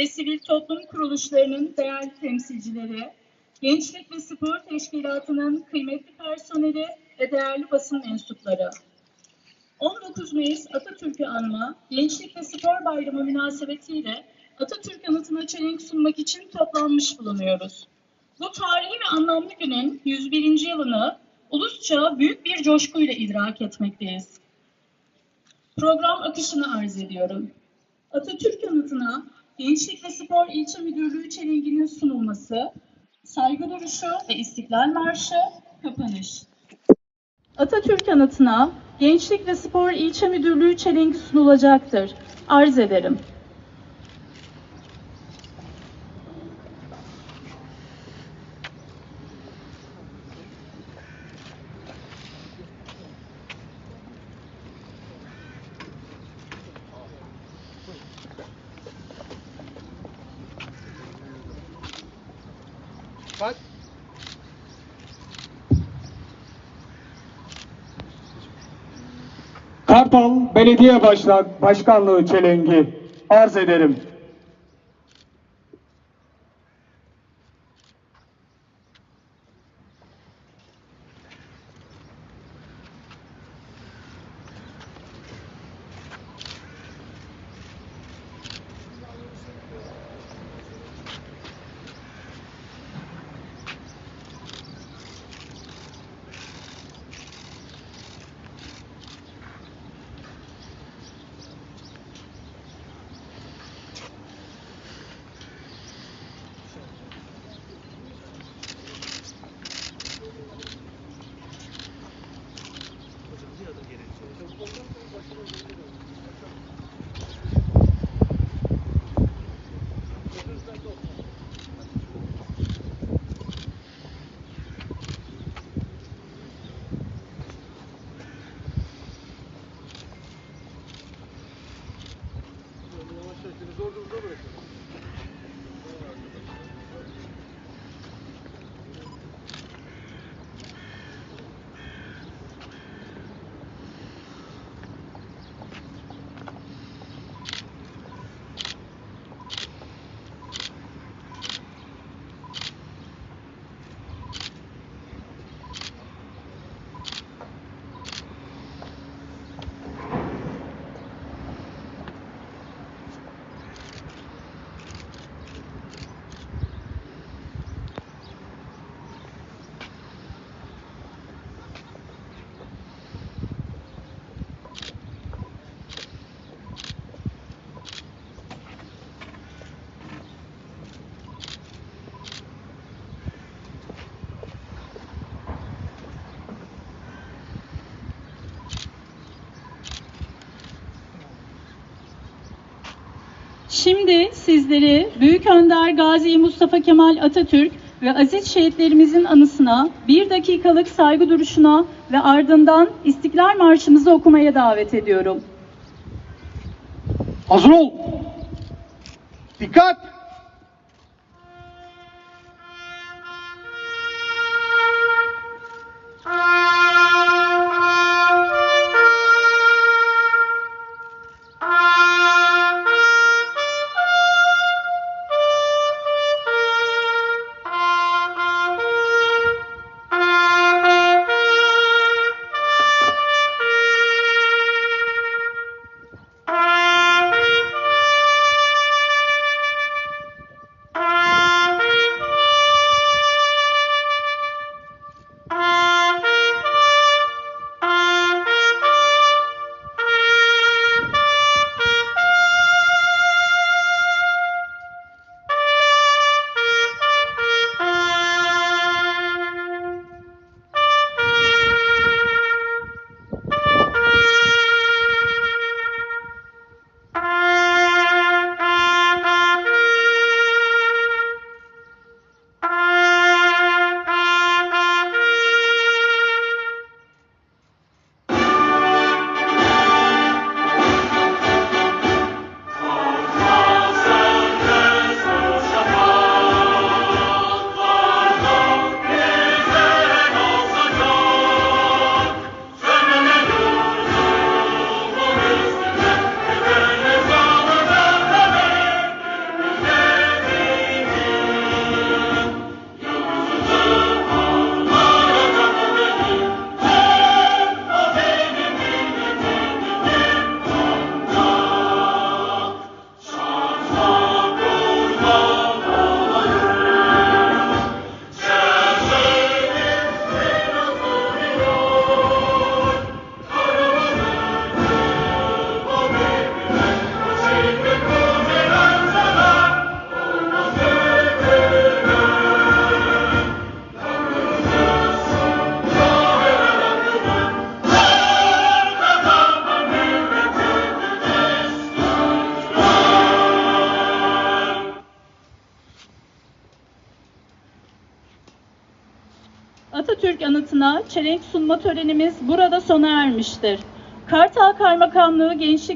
ve sivil toplum kuruluşlarının değerli temsilcileri, Gençlik ve Spor Teşkilatı'nın kıymetli personeli ve değerli basın mensupları. 19 Mayıs Atatürk'ü anma, Gençlik ve Spor Bayramı münasebetiyle Atatürk anıtına çelenk sunmak için toplanmış bulunuyoruz. Bu tarihi ve anlamlı günün 101. yılını ulusça büyük bir coşkuyla idrak etmekteyiz. Program akışını arz ediyorum. Atatürk anıtına Gençlik ve Spor İlçe Müdürlüğü çelenginin sunulması, saygı duruşu ve İstiklal Marşı, kapanış. Atatürk anıtına Gençlik ve Spor İlçe Müdürlüğü çelengi sunulacaktır. Arz ederim. Bak. Kartal Belediye Başkanlığı çelengi arz ederim. Şimdi sizleri Büyük Önder Gazi Mustafa Kemal Atatürk ve aziz şehitlerimizin anısına bir dakikalık saygı duruşuna ve ardından İstiklal Marşımızı okumaya davet ediyorum. Hazır ol. Dikkat. Atatürk anıtına çelenk sunma törenimiz burada sona ermiştir. Kartal Kaymakamlığı Gençlik